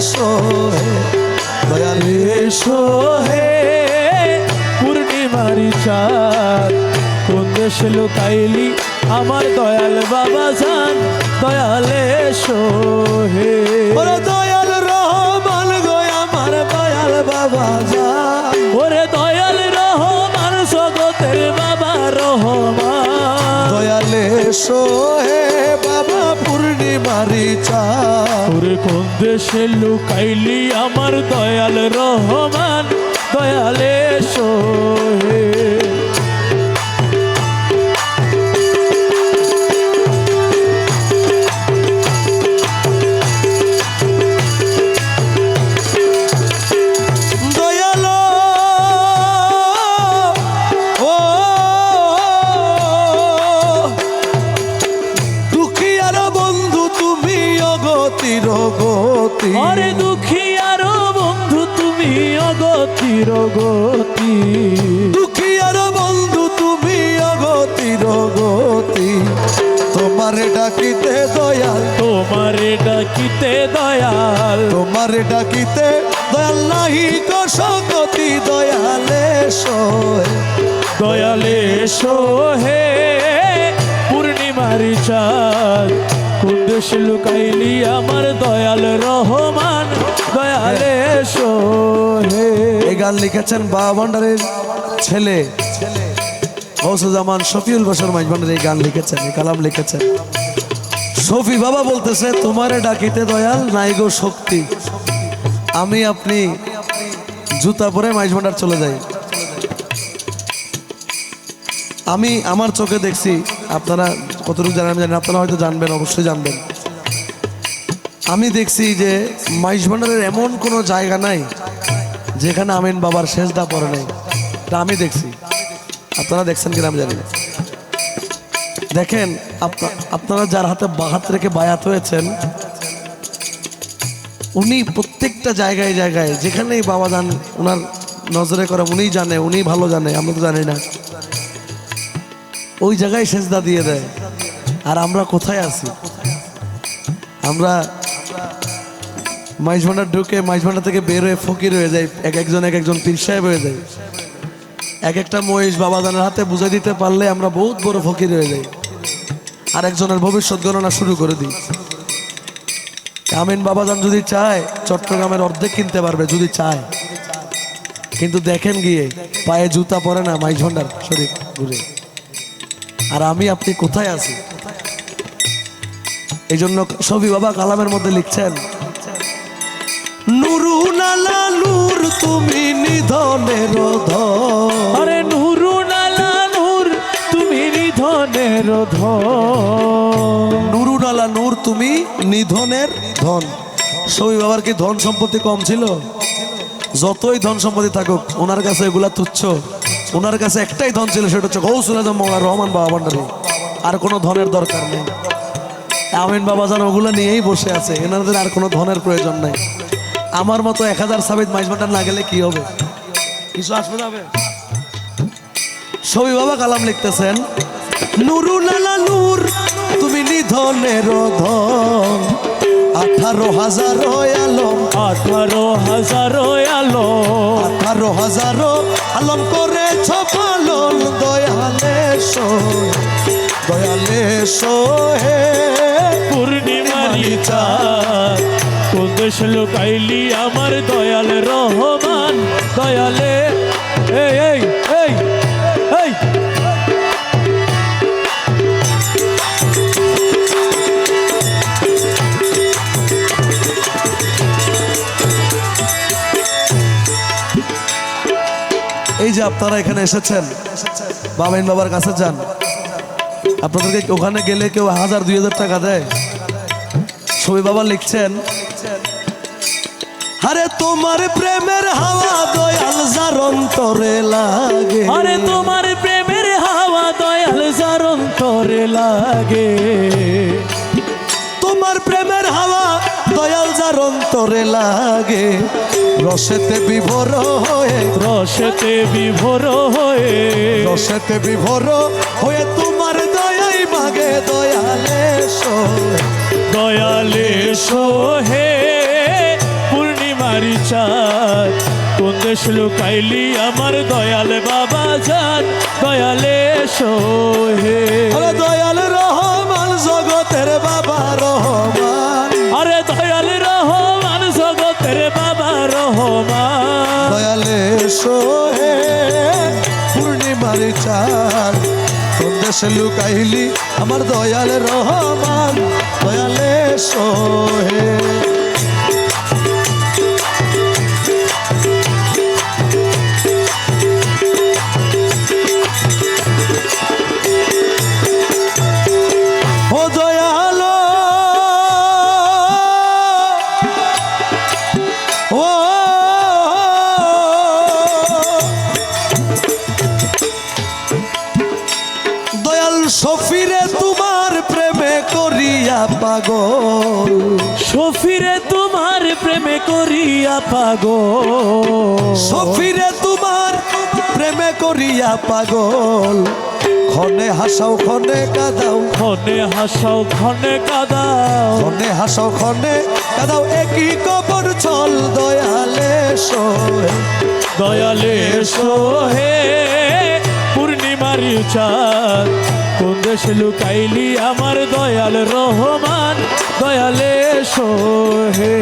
সোহে দয়ালে এসো হে। পূর্ণিমারি চাঁদ, কোন দেশে লুকাইলি আমার দয়াল বাবা জান? দয়ালে এসো হে। ওরে দয়াল রহমান গো, আমার দয়াল বাবা যান ওরে দয়াল রহমান, জগতের বাবা রহমান। দয়ালে সোহে বাবা, পূর্ণিমারি চাঁদ। ওরে কোন দেশে লুকাইলি আমার দয়াল রহমান? দয়ালে এসো অগতির গতি। দুঃখিয়ার বন্ধু তুমি অগতির গতি। তোমারে ডাকিতে দয়াল। তোমারে ডাকিতে দয়াল। তোমারে ডাকিতে দয়াল নাহি কসগতি দয়ালে সয় দয়ালে এসো হে পূর্ণিমারি চাঁদ। কোন দেশে লুকাইলি আমার দয়াল রহমান। দয়ালে এসো হে। এই গান লিখেছেন বাবা ভান্ডারের ছেলে। গৌসুজামান শফিউল বসর মাইজ ভান্ডার এই গান লিখেছেন, এই কালাম লিখেছেন। শফি বাবা বলতেছে, তোমারে ডাকিতে দয়াল নাই গো শক্তি। আমি আপনি জুতা পরে মাইজ ভান্ডার চলে যাই। আমি আমার চোখে দেখছি, আপনারা কতটুকু জানেন আমি জানি আপনারা হয়তো জানবেন, অবশ্যই জানবেন। আমি দেখছি যে মাইশ ভান্ডারের এমন কোনো জায়গা নাই যেখানে আমিন বাবার শেষদা পড়ে নাই। এটা আমি দেখছি। আপনারা দেখছেন কিনা আমি জানি না। দেখেন আপনারা যার হাতে বাহাত রেখে বায়াত হয়েছেন, উনি প্রত্যেকটা জায়গায় জায়গায়, যেখানেই বাবা যান ওনার নজরে করে, উনিই জানে উনি ভালো জানে, আমরা তো জানি না। ওই জায়গায় সেজদা দিয়ে দেয়। আর আমরা কোথায় আছি? আমরা মাইজ ভান্ডার ঢুকে মাইজ ভান্ডার থেকে বের হয়ে ফকির হয়ে যায় এক একজন এক একজন পীর সাহেব হয়ে যায় এক একটা মহিষ বাবাদানের হাতে বুঝাই দিতে পারলে আমরা বহুত বড় ফকির হয়ে যাই। আর একজনের ভবিষ্যৎ গণনা শুরু করে দিই। আমিন বাবাজান যদি চায়, চট্টগ্রামের অর্ধেক কিনতে পারবে যদি চায়। কিন্তু দেখেন গিয়ে, পায়ে জুতা পরে না মাইজ ভান্ডার শরীর ঘুরে। আর আমি আপনি কোথায় আছি এই জন্য সবি বাবা কালামের মধ্যে লিখছেন নুরু নালা নূর তুমি নিধনের ধন আরে নুরু নালা নূর তুমি নিধনের ধন নুরু নালা নূর তুমি নিধনের ধন। সবই বাবার কি ধন সম্পত্তি কম ছিল? যতই ধন সম্পত্তি থাকুক ওনার কাছে এগুলা তুচ্ছ। ওনার কাছে একটাই ধন ছিল সেটা হচ্ছে গৌসুল আজম রহমান বাবা ভান্ডারী। আর কোনো ধনের দরকার নেই। আমিন বাবা জান ওগুলো নিয়েই বসে আছে। এনাদের আর কোনো ধনের প্রয়োজন নাই। আমার মতো এক হাজার সাবিত মাইজ ভান্ডার না গেলে কি হবে? কিছু আসবে যাবে ছবি বাবা কালাম লিখতেছেন নুরু নালা নূর তুমি নিধনের ধন। আঠারো হাজার আলম। আঠারো হাজার আলো আঠারো হাজার আলম করেছ পালন। দয়ালে সোহে দয়ালে সোহে চাঁদ। কোন দেশ আমার দয়াল রহমান। দয়ালে, এই এই এই এই। এই যে আপনারা এখানে এসেছেন বাবাইন বাবার কাছে যান। আপনাদেরকে ওখানে গেলে কেউ হাজার, দুই হাজার টাকা দেয়। ছবি বাবা লিখছেন আরে তোমার প্রেমের হাওয়া দয়াল যার অন্তরে লাগে। আরে তোমার প্রেমের হাওয়া দয়াল যার অন্তরে লাগে। তোমার প্রেমের হাওয়া দয়াল যার অন্তরে লাগে। রসেতে বিভোর হয়ে রসেতে বিভোর হয়ে রসেতে বিভোর হয়ে তোমার দয়াই মাগে দয়ালে সোহে। দয়ালে সোহে চাঁদ। কোন দেশ লুকাইলি আমার দয়াল বাবা যান দয়ালে সোহে। দয়াল রহমান জগতের বাবা রহমান। আরে দয়াল রহমান জগতের বাবা রহমান। দয়ালে সোহে পূর্ণিমার চাঁদ। কোন দেশে লুকাইলি আমার দয়াল রহমান? দয়ালে সোহে। সফিরে তোমার করিয়া পাগল। সফিরে তোমার প্রেমে করিয়া পাগো সফিরে তোমার প্রেমে করিয়া পাগল। ক্ষণে হাসাও ক্ষণে কাদাও। ক্ষণে হাসাও ক্ষণে কাদাও। ক্ষণে হাসাও ক্ষণে কাদাও একই কবর চল দয়ালে সোহে দয়ালে সোহে চাঁদ কোন দেশ লুকাইলি আমার দয়াল রহমান? দয়ালে সোহে